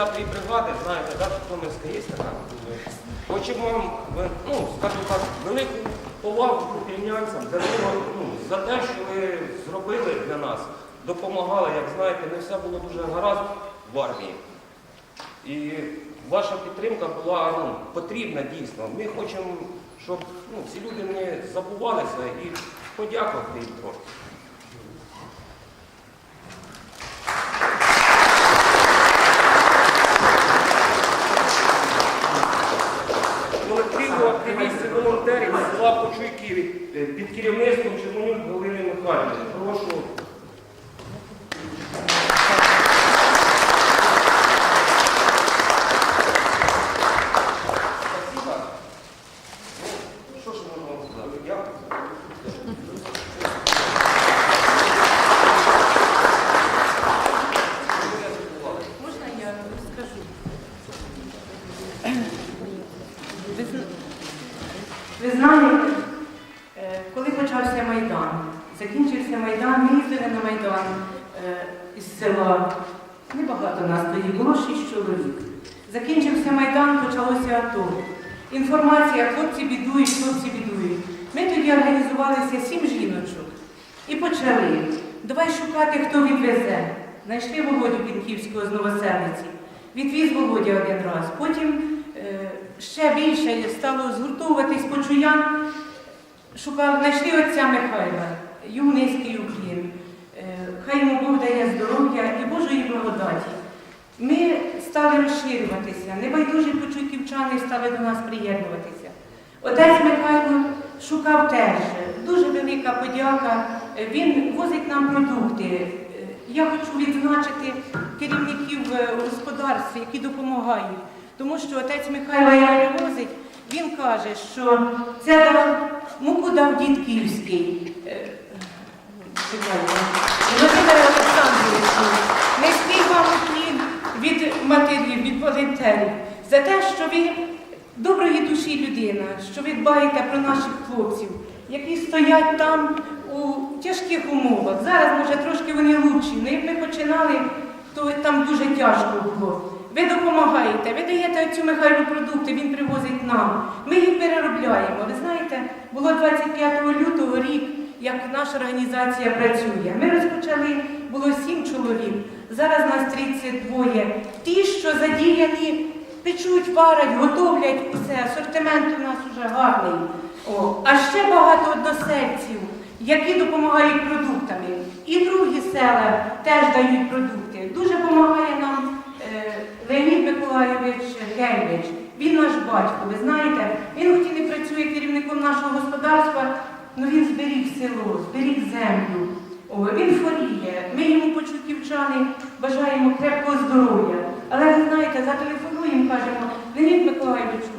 25-ї бригади, знаєте, да, Житомирська є така. Хочемо вам, ну, скажімо так, велику повагу купільнянцям за, ну, за те, що ви зробили для нас, допомагали, як знаєте, не все було дуже гаразд в армії. І ваша підтримка була ну, потрібна дійсно. Ми хочемо, щоб ну, всі люди не забувалися і подякувати їм трохи. Колективу активістів волонтерів села Почуйки е, під керівництвом Червонюк Галини Михайлівни. Прошу. Спасибо. Ну, що ж можна вам сказати? Дякую. Можна я скажу? Ви, зна- ви знаєте, е, коли почався Майдан, закінчився Майдан, ми їздили на Майдан е, із села. Небагато нас тоді було, шість чоловік. Закінчився Майдан, почалося АТО. Інформація, хлопці бідують, хлопці бідують. Ми тоді організувалися сім жіночок і почали. Давай шукати, хто відвезе. Знайшли Володю Пінківського з Новоселиці. Відвіз Володя один раз. Потім е, ще більше стало згуртовуватись почуян. Шукали, знайшли отця Михайла, Юницький Уклін. Е, хай йому Бог дає здоров'я і Божої благодаті. Ми стали розширюватися, небайдужі почуттівчани стали до нас приєднуватися. Отець Михайло шукав теж. Дуже велика подяка. Він возить нам продукти. Е, Я хочу відзначити керівників е, господарств, які допомагають. Тому що отець Михайло як привозить, він каже, що це муку дав дід Київський. Володимир Олександрович, низький вам уклін від матерів, від волонтерів за те, що ви доброї душі людина, що ви дбаєте про наших хлопців, які стоять там у тяжких умовах. Зараз, може, трошки вони лучші. Ну, як ми починали, то там дуже тяжко було. Ви допомагаєте, ви даєте цю Михайлу продукти, він привозить нам. Ми їх переробляємо. Ви знаєте, було 25 лютого рік, як наша організація працює. Ми розпочали, було 7 чоловік, зараз нас 32. Ті, що задіяні, печуть, варять, готовлять усе. Асортимент у нас уже гарний. О, а ще багато односельців, які допомагають продуктами. І другі села теж дають продукти. Дуже допомагає нам е, Леонід Миколайович Гельвич. Він наш батько, ви знаєте, він хоч і працює керівником нашого господарства, але він зберіг село, зберіг землю. О, він хворіє. Ми йому почуттівчани бажаємо крепкого здоров'я. Але ви знаєте, зателефонуємо, кажемо, Леонід Миколайовичу,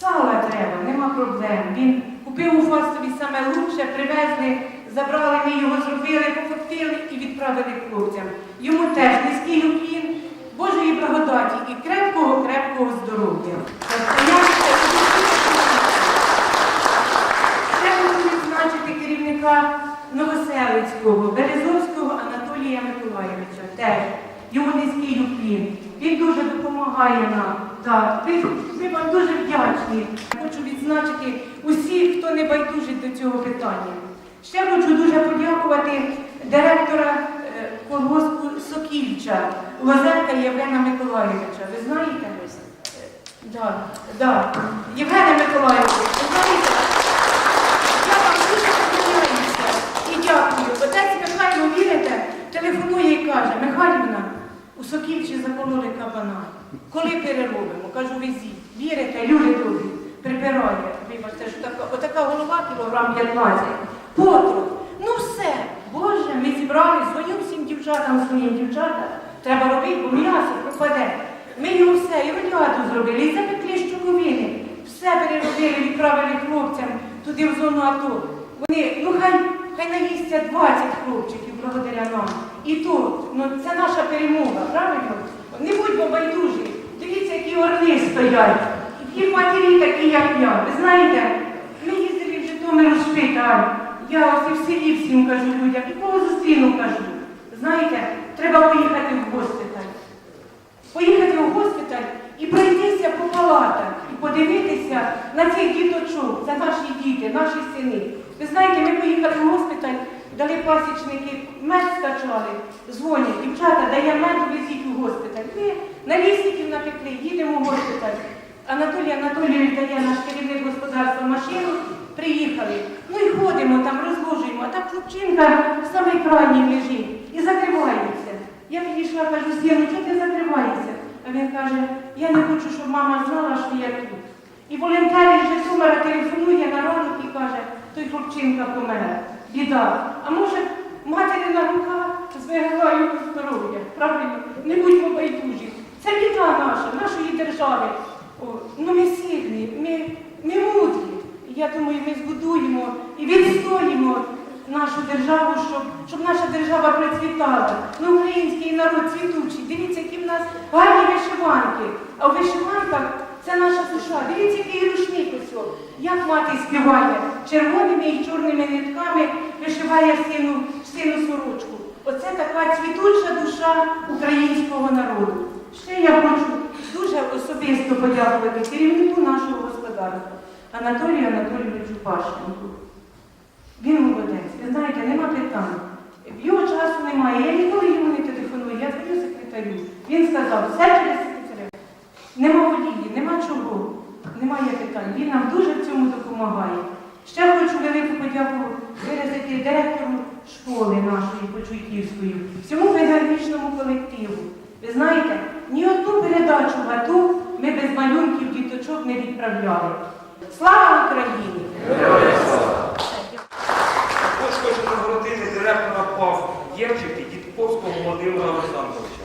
сала треба, нема проблем. Він купив у Фастові саме лучше, привезли, забрали, ми його зробили, покоптили і відправили хлопцям. Йому теж низький уклін, Божої благодаті і крепкого, крепкого здоров'я. Тобто я Ще хочу відзначити керівника Новоселицького, Березовського Анатолія Миколайовича. Теж йому низький уклін. Він дуже допомагає нам. Так, ми, ми вам дуже вдячні. Хочу відзначити усіх, хто не байдужить до цього питання. Ще хочу дуже подякувати директора е, колгоспу Сокільча, Лозенка Євгена Миколайовича. Ви знаєте? Е, Да, да. Євгена Миколайовича, ви знаєте? Я вам дуже подякуюся і дякую. Отець Михайло, вірите, телефонує і каже, Михайлівна, у Сокільчі закололи кабана. Коли переробимо? Кажу, везіть. Вірите, люди добрі, прибирає. Вибачте, що така, отака голова кілограм 15. Потрох. Ну все, Боже, ми зібрали, дзвоню всім дівчатам, своїм дівчатам. Треба робити, бо м'ясо пропаде. Ми його все, і радіату зробили, і запекли щоковини. Все переробили, відправили хлопцям туди в зону АТО. Вони, ну хай, хай наїсться 20 хлопчиків благодаря нам. І то, ну це наша перемога, правильно? Не будьмо байдужі. Дивіться, які орли стоять. Які матері такі, як я. Ви знаєте, ми їздили в Житомир у шпиталь. Я ось і в селі всім кажу людям, і кого зустріну кажу. Знаєте, треба поїхати в госпіталь. Поїхати в госпіталь подивитися на цих діточок, це наші діти, наші сини. Ви знаєте, ми поїхали в госпіталь, дали пасічники, мед скачали, дзвонять, дівчата, дає мед, везіть у госпіталь. Ми на лісників напекли, їдемо в госпіталь. Анатолій Анатолій дає наш керівник господарства машину, приїхали. Ну і ходимо там, розложуємо, а та хлопчинка в самий крайній лежить і закривається. Я підійшла, кажу, Сєну, чого ти закриваєшся? А він каже, я не хочу, щоб мама знала, що я тут. І волонтер із Житомира телефонує на ранок і каже, той хлопчинка помер. Біда. А може, матері на руках зберігаю здоров'я. Правильно? Не будьмо байдужі. Це біда наша, нашої держави. О, ну ми сильні, ми, ми мудрі. Я думаю, ми збудуємо і відстоїмо нашу державу, щоб, щоб наша держава процвітала. Ну, український народ цвітучий. Дивіться, які в нас гарні вишиванки. А в вишиванках це наша душа. Дивіться, який рушник ось. о. Як мати співає червоними і чорними нитками вишиває сину, сину сорочку. Оце така цвітуча душа українського народу. Ще я хочу дуже особисто подякувати керівнику нашого господарства Анатолію Анатолійовичу Пашенку. Він молодець. Ви знаєте, нема питань. Його часу немає. Я ніколи йому не телефоную, я дзвоню секретарю. Він сказав, все через. Нема водії, нема чого. Немає питань. Він нам дуже в цьому допомагає. Ще хочу велику подяку виразити директору школи нашої Почуйківської, всьому педагогічному колективу. Ви знаєте, ні одну передачу в АТО ми без малюнків діточок не відправляли. Слава Україні! Також хочу нагородити директора ПАФ Євчики Дідковського Володимира Олександровича.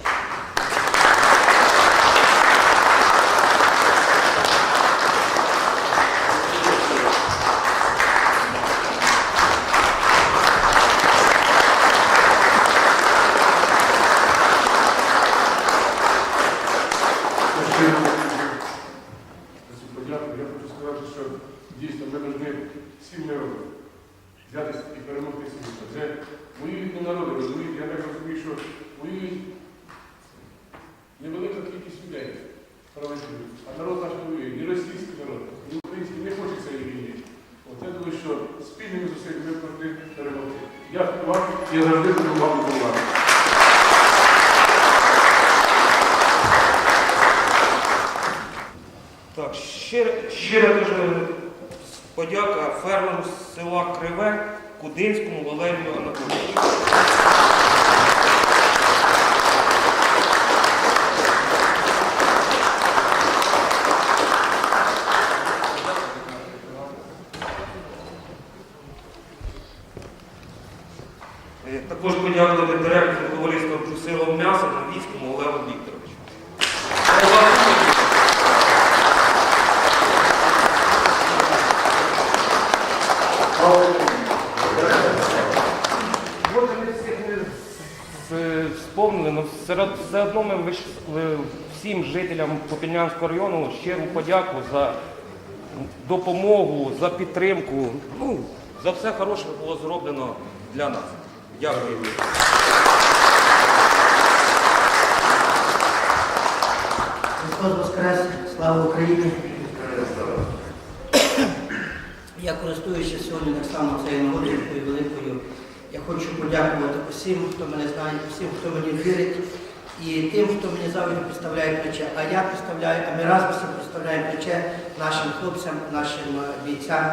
Я хочу сказати, що дійсно ми повинні народом взятися і перемогти світло. Це воюють не народи, розумієте, я так розумію, що воюють невелика кількість людей, а народ наш не воює, ні російський народ, ні український не хоче цієї війни. От думаю, що спільними зусиллями ми повинні перемогти. Я вам, я завжди буду вам допомагати. Так, щиро дуже подяка фермеру з села Криве Кудинському Валерію Анатолійовичу. Е, Також подякувати директору товариства «Брусилов м'ясо» Новіцькому Олегу Вікторовичу. Може, не всіх не з- але все, одно ми виш- ви- всім жителям Попільнянського району щиру подяку за допомогу, за підтримку. Ну, за все хороше було зроблено для нас. Дякую. Христос Воскрес, слава Україні! Я користуючись сьогодні так само цією нагодою великою. Я хочу подякувати усім, хто мене знає, усім, хто мені вірить, і тим, хто мені завжди підставляє плече. А я представляю, а ми разом всі представляємо плече нашим хлопцям, нашим е, бійцям.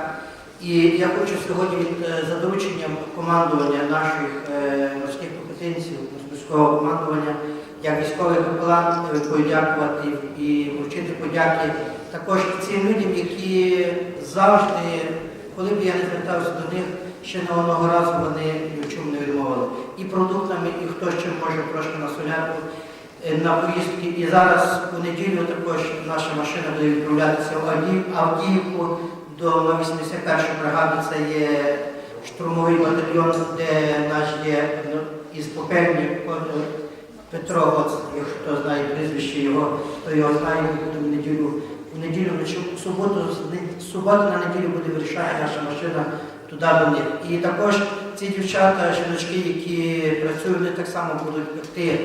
І я хочу сьогодні від, е, за дорученням командування наших е, морських пехотинців, морського командування, як військовий капелан, подякувати і вручити подяки також цим людям, які завжди, коли б я не звертався до них, ще не одного разу вони ні в чому не відмовили. І продуктами, і хто ще може трошки на солярку, е, на поїздки. І зараз у неділю також наша машина буде відправлятися в Авдіїв- Авдіївку до на 81 бригади. Це є штурмовий батальйон, де наш є ну, із Попельні Петро, Гоц, якщо хто знає прізвище його, то його знає, ми будемо в неділю. В неділю, в суботу, з суботу на неділю буде вирішати наша машина туди до. І також ці дівчата, жіночки, які працюють, вони так само будуть пекти.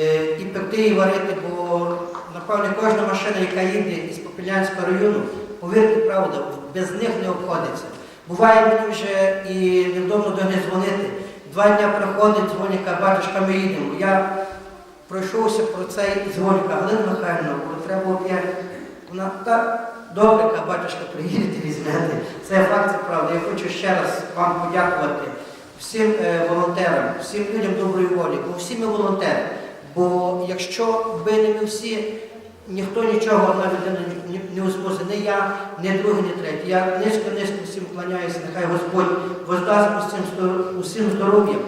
Е, І пекти, і варити, бо напевне кожна машина, яка їде із Попілянського району, повірте, правда, без них не обходиться. Буває мені вже і невдобно до них дзвонити. Два дня приходить, дзвонить, каже, батюшка, ми їдемо. Я пройшовся про цей дзвоник, а Галина Михайлівна, бо треба було. Вона так добре, каже, батюшка, приїдете, візьмете. Це факт, це правда. Я хочу ще раз вам подякувати всім е, волонтерам, всім людям доброї волі, бо всі ми волонтери. Бо якщо би не ми всі, ніхто нічого одна людина не, зможе, не я, не другий, не третій. Я низько низько всім кланяюся, нехай Господь воздасть усім, усім здоров'ям,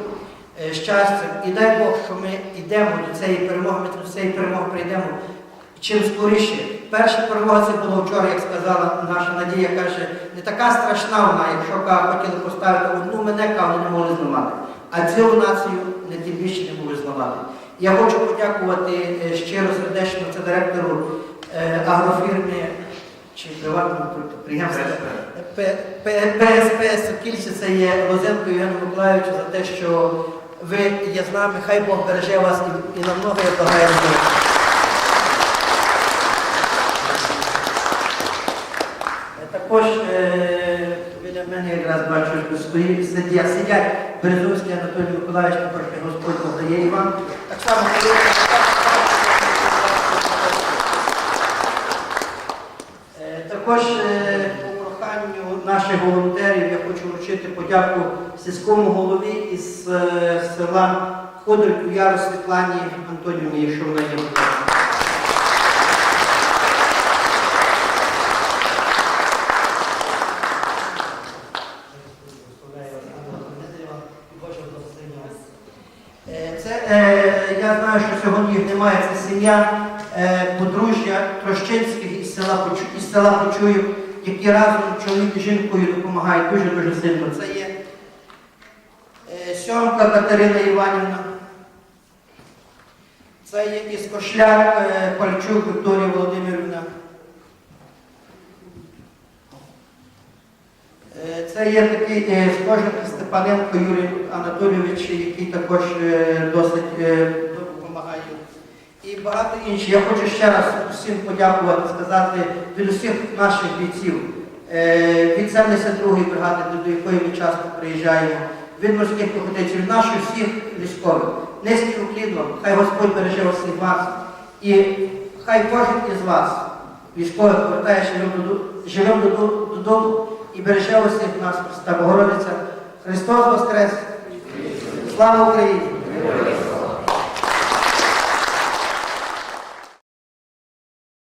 е, щастям. І дай Бог, що ми йдемо до цієї перемоги, ми до цієї перемоги прийдемо чим скоріше. Перша перемога це було вчора, як сказала наша Надія, каже, не така страшна вона, якщо ка, хотіли поставити одну мене, ка, вони не могли зламати. А цілу націю не тим більше не могли зламати. Я хочу подякувати е, щиро сердечно це директору е, агрофірми чи приватному підприємству П- П- ПСП Сокільці, це є Лозенко Євгену Миколаївичу за те, що ви є з нами. Хай Бог береже вас і, і на много я благаю. Також е, біля мене якраз бачу, стоїть, сидять, сидять Березовський Анатолій Миколаївич, хай Господь надає і вам. Так само Е, Також е, по проханню наших волонтерів я хочу вручити подяку сільському голові із е, села Ходорку Яру Світлані Антонівні, якщо вона. Е, Це, е, я знаю, що сьогодні немає, це сім'я е, подружжя Трощинських із села, із села Почуїв, які разом чоловік і жінкою допомагають дуже-дуже сильно. Це є е, Сьомка Катерина Іванівна, це є із Кошляк е, Пальчук Вікторія Володимирівна. Е, Це є такий е, Степаненко Юрій Анатолійович, який також е, досить багато інших. Я хочу ще раз усім подякувати, сказати від усіх наших бійців, е, від 72-ї бригади, до якої ми часто приїжджаємо, від морських піхотинців, від наших всіх військових. Низький уклін вам, хай Господь береже вас і вас. І хай кожен із вас, військових, повертає живим додому, і береже усіх нас, Христа Богородиця. Христос Воскрес! Слава Україні!